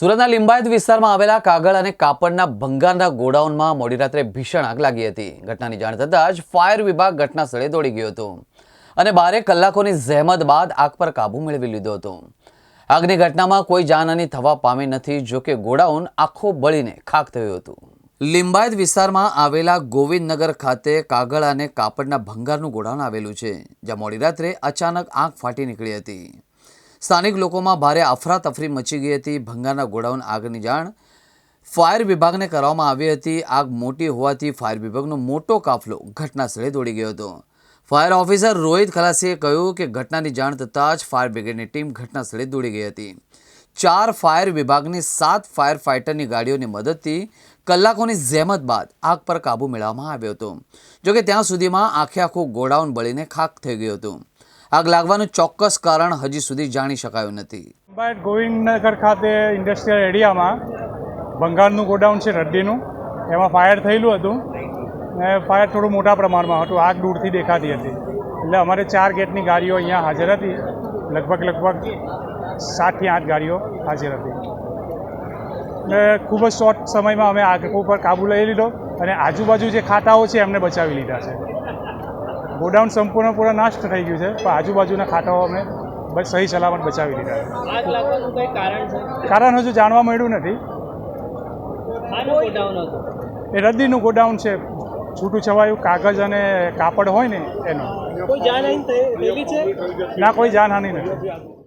સુરતના લિંબાયત વિસ્તારમાં આવેલા કાગળ અને કાપડના ભંગારના ગોડાઉનમાં મોડી રાત્રે ભીષણ આગ લાગી હતી. ઘટનાની જાણ થતાં જ ફાયર વિભાગ ઘટના સ્થળે દોડી ગયો હતો અને બારે કલાકોની zહેમત બાદ આગ પર કાબૂ મેળવી લીધો હતો. આગની ઘટનામાં કોઈ જાનહાની થવા પામી નથી, જો કે ગોડાઉન આખો બળીને ખાખ થયું હતું. લિંબાયત વિસ્તારમાં આવેલા ગોવિંદનગર ખાતે કાગળ અને કાપડના ભંગારનું ગોડાઉન આવેલું છે, જ્યાં મોડી રાત્રે અચાનક આગ ફાટી નીકળી હતી. સ્થાનિક લોકોમાં ભારે અફરાતફરી મચી ગઈ હતી. ભંગારના ગોડાઉન આગની જાણ ફાયર વિભાગને કરવામાં આવી હતી. આગ મોટી હોવાથી ફાયર વિભાગનો મોટો કાફલો ઘટના સ્થળે દોડી ગયો હતો. ફાયર ઓફિસર રોહિત ખલાસીએ કહ્યું કે ઘટનાની જાણ થતાં જ ફાયર બ્રિગેડની ટીમ ઘટનાસ્થળે દોડી ગઈ હતી. ચાર ફાયર વિભાગની સાત ફાયર ફાઇટરની ગાડીઓની મદદથી કલાકોની zહેમત બાદ આગ પર કાબૂ મેળવવામાં આવ્યો હતો. જોકે ત્યાં સુધીમાં આખે આખું ગોડાઉન બળીને ખાખ થઈ ગયું હતું. આગ લાગવાનું ચોક્કસ કારણ હજી સુધી જાણી શકાયું નથી. બાયટ ગોવિંદનગર ખાતે ઇન્ડસ્ટ્રીયલ એરિયામાં ભંગારનું ગોડાઉન છે, રડ્ડીનું. એમાં ફાયર થયેલું હતું ને ફાયર થોડું મોટા પ્રમાણમાં હતું, આગ દૂરથી દેખાતી હતી. એટલે અમારે ચાર ગેટની ગાડીઓ અહીંયા હાજર હતી. લગભગ લગભગ સાતથી આઠ ગાડીઓ હાજર હતી. ને ખૂબ જ શોર્ટ સમયમાં અમે આગ ઉપર કાબૂ લઈ લીધો અને આજુબાજુ જે ખાતાઓ છે, એમને બચાવી લીધા છે. ગોડાઉન સંપૂર્ણ પૂરા નાશ થઈ ગયું છે. પણ આજુબાજુના ખાતાઓ અમે બસ સહી સલામત બચાવી કઈ કારણ હજુ જાણવા મળ્યું નથી. એ રદ્દીનું ગોડાઉન છે. છૂટું છવાયું કાગળ અને કાપડ હોય ને એનું. ના કોઈ જાનહાનિ નથી.